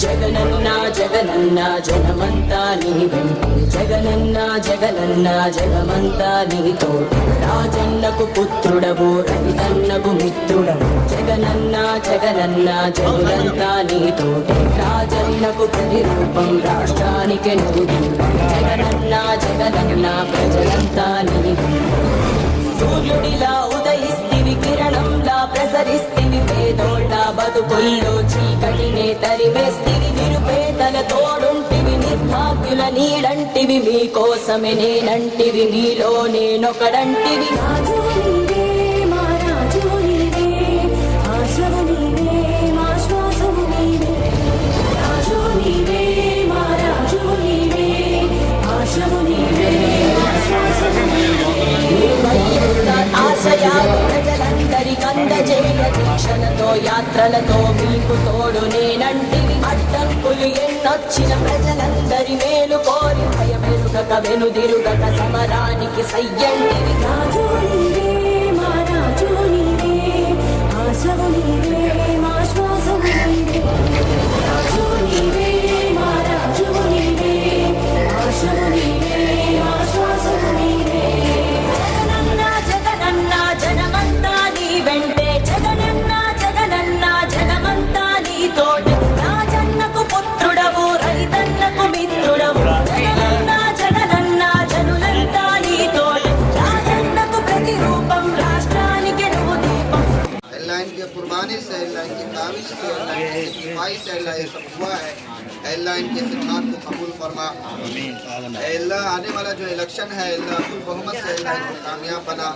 జగనన్న జగనన్న జగమంతా నీ వెంటే. జగనన్న జగనన్న జగమంతా నీతో. రాజన్నకు పుత్రుడవు రవితన్నకు మిత్రుడవు. జగనన్న జగనన్న జగులంతా నీతో. రాజన్నకు ప్రతిరూపం రాష్ట్రానికి నువ్వు జగనన్న జగనన్న ప్రజలంతా నీ సూర్యుడిలా ఉదయిస్తివి బతుకుల్లో చీకటినే తరివేస్తివి నిరుపేదల తోడుంటివి నిర్భాగ్యుల నీడంటివి మీకోసమే నేనంటివి మీలో నేనొకడంటివి. రాజు అందజేయ యాత్రలతో మీకు తోడు నేనంటివి అడ్డంకులు ఎన్నొచ్చిన ప్రజలందరి మేలు కోరి భయమెరుగక వెనుదిరుగక సమరానికి సయ్యంటివి రాజు سے اللہ کی کی اللہ کی اللہ یہ سب ہوا ہے۔ اللہ ان کے خدمات کو قبول فرما۔ اے اللہ آنے والا جو الیکشن ہے اللہ سے اللہ کو کامیاب بنا۔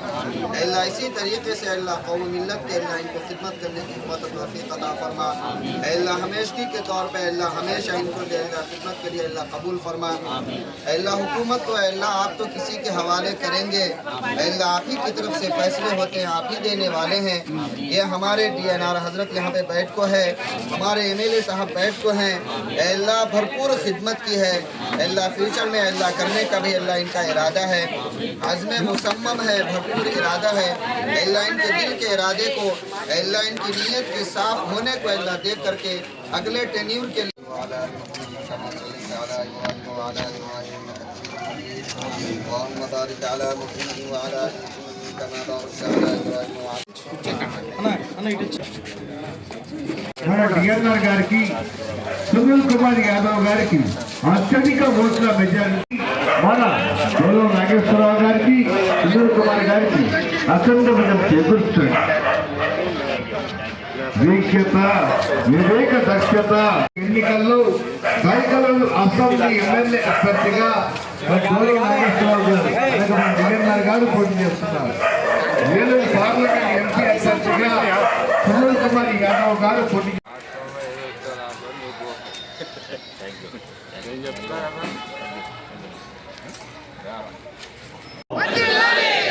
اللہ اسی طریقے سے اللہ قوم ملت کے اللہ ان کو خدمت کرنے کی توفیق عطا فرما۔ اللہ ہمیشگی کے طور پہ اللہ ہمیشہ ان کو دے اللہ خدمت کے لیے اللہ قبول فرما۔ اللہ حکومت اللہ آپ تو کسی کے حوالے کریں گے۔ اللہ آپ ہی کی طرف سے فیصلے ہوتے ہیں آپ ہی دینے والے ہیں۔ یہ ہمارے ڈی این آر हज़रत यहाँ पे बैठ को है, हमारे एम एल ए साहब बैठ को हैं। अल्लाह भरपूर खिदमत की है। अल्लाह फ्यूचर में अल्लाह करने का भी अल्लाह इनका इरादा है। हजम मुसम्म है, भरपूर इरादा है। अल्लाह इनके दिल के इरादे को, अल्लाह इनकी नीयत के साफ़ होने को अल्लाह देख करके अगले टेन्यूर के लिए। మన డిఎన్ఆర్ గారికి సునీల్ కుమార్ యాదవ్ గారికి అత్యధిక ఓట్ల మెజారిటీ మన గౌరవ నాగేశ్వరరావు గారికి సునీల్ కుమార్ గారికి అత్యంత మనం చేకూర్చండి. వీక్షత వివేక దక్షత ఎన్నికల్లో సైకల్ అసెంబ్లీ ఎమ్మెల్యే అభ్యర్థిగా గౌరవ నాగేశ్వరరావు గారు గారు పోటీ చేస్తున్నారు. ఏలూరు పార్లమెంట్ ఎంపీ అభ్యర్థిగా సునీల్ కుమార్ యాదవ్ గారు పోటీ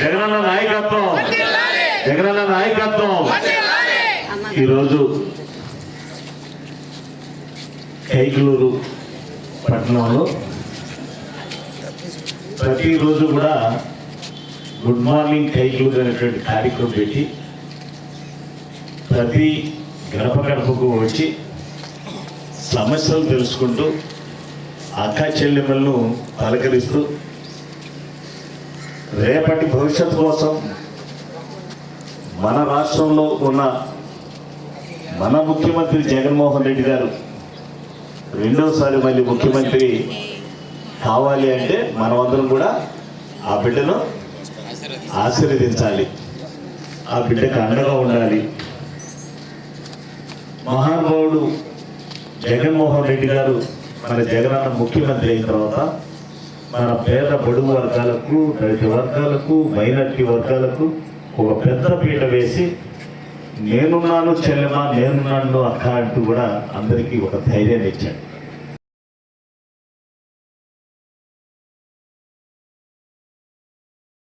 జగనన్న నాయకత్వం. జగనన్న నాయకత్వం. ఈరోజు కైకలూరు పట్టణంలో ప్రతిరోజు కూడా గుడ్ మార్నింగ్ కైకలూరు అనేటువంటి కార్యక్రమం పెట్టి ప్రతి గడప గడపకు వచ్చి సమస్యలు తెలుసుకుంటూ అక్క చెల్లెమ్మలను పలకరిస్తూ రేపటి భవిష్యత్తు కోసం మన రాష్ట్రంలో ఉన్న మన ముఖ్యమంత్రి జగన్మోహన్ రెడ్డి గారు రెండోసారి మళ్ళీ ముఖ్యమంత్రి కావాలి అంటే మనమందరం కూడా ఆ బిడ్డను ఆశీర్వదించాలి. ఆ బిడ్డకు అండగా ఉండాలి. మహానుభావుడు జగన్మోహన్ రెడ్డి గారు మన జగనన్న ముఖ్యమంత్రి అయిన తర్వాత మన పేద బడుగు వర్గాలకు దళిత వర్గాలకు మైనార్టీ వర్గాలకు ఒక పెద్ద పీట వేసి నేనున్నాను చెల్లెమా నేనున్నాను అక్క అంటూ కూడా అందరికీ ఒక ధైర్యాన్ని ఇచ్చాడు.